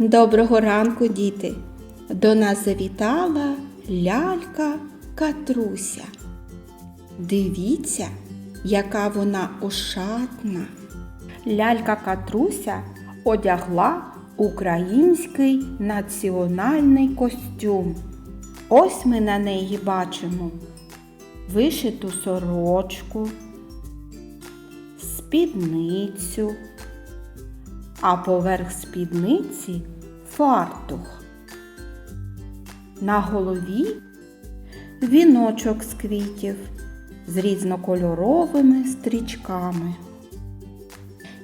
Доброго ранку, діти! До нас завітала лялька Катруся. Дивіться, яка вона ошатна. Лялька Катруся одягла український національний костюм. Ось ми на неї бачимо вишиту сорочку, спідницю, а поверх спідниці фартух. На голові віночок з квітів з різнокольоровими стрічками.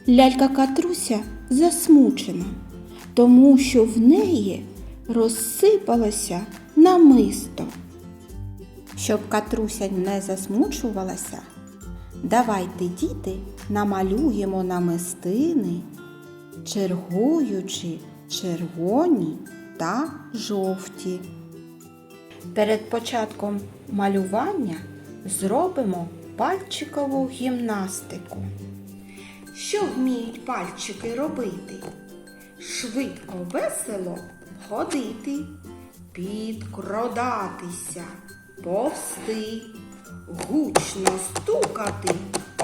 Лялька Катруся засмучена, тому що в неї розсипалося намисто. Щоб Катруся не засмучувалася, давайте, діти, намалюємо намистини, чергуючи червоні та жовті. Перед початком малювання зробимо пальчикову гімнастику. Що вміють пальчики робити? Швидко, весело ходити, підкрадатися, повсти, гучно стукати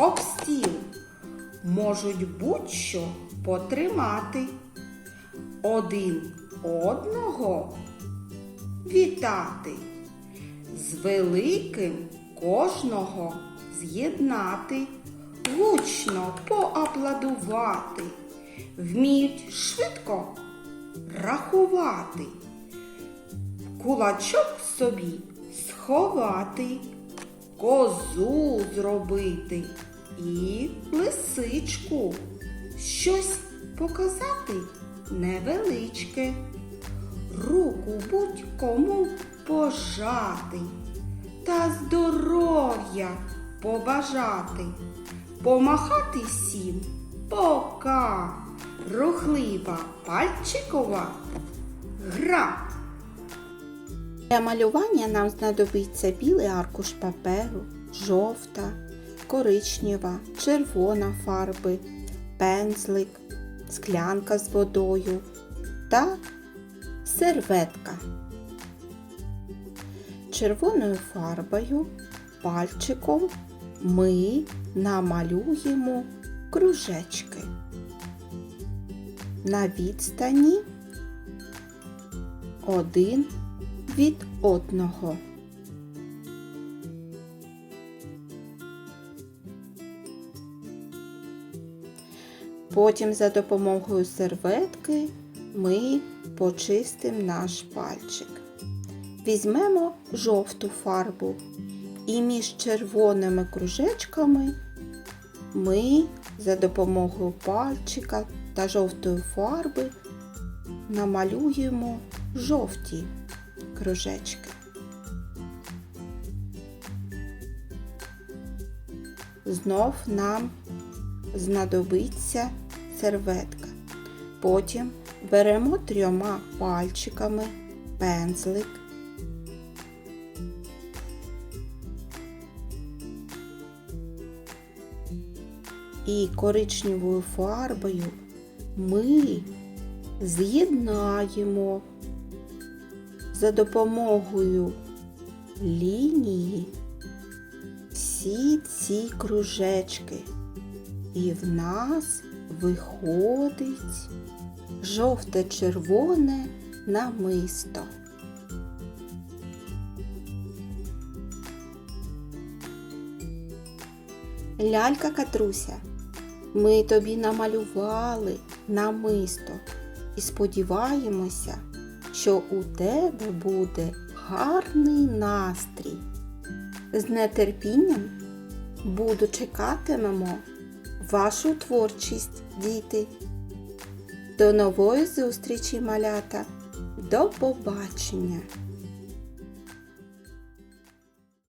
об стіл, можуть будь-що потримати, один одного вітати, з великим кожного з'єднати, гучно поаплодувати, вміють швидко рахувати, кулачок собі сховати, козу зробити і лисичку, щось показати невеличке, руку будь-кому пожати та здоров'я побажати, помахати всім пока, рухлива пальчикова гра. Для малювання нам знадобиться білий аркуш паперу, жовта, коричнева, червона фарби, пензлик, склянка з водою та серветка. Червоною фарбою пальчиком ми намалюємо кружечки на відстані один від одного. Потім за допомогою серветки ми почистимо наш пальчик. Візьмемо жовту фарбу і між червоними кружечками ми за допомогою пальчика та жовтої фарби намалюємо жовті кружечки. Знов нам знадобиться серветка. Потім беремо трьома пальчиками пензлик. І коричневою фарбою ми з'єднаємо за допомогою лінії всі ці кружечки. І в нас виходить жовте-червоне намисто. Лялька Катруся, ми тобі намалювали намисто і сподіваємося, що у тебе буде гарний настрій. З нетерпінням буду чекатимемо вашу творчість, діти. До нової зустрічі, малята. До побачення!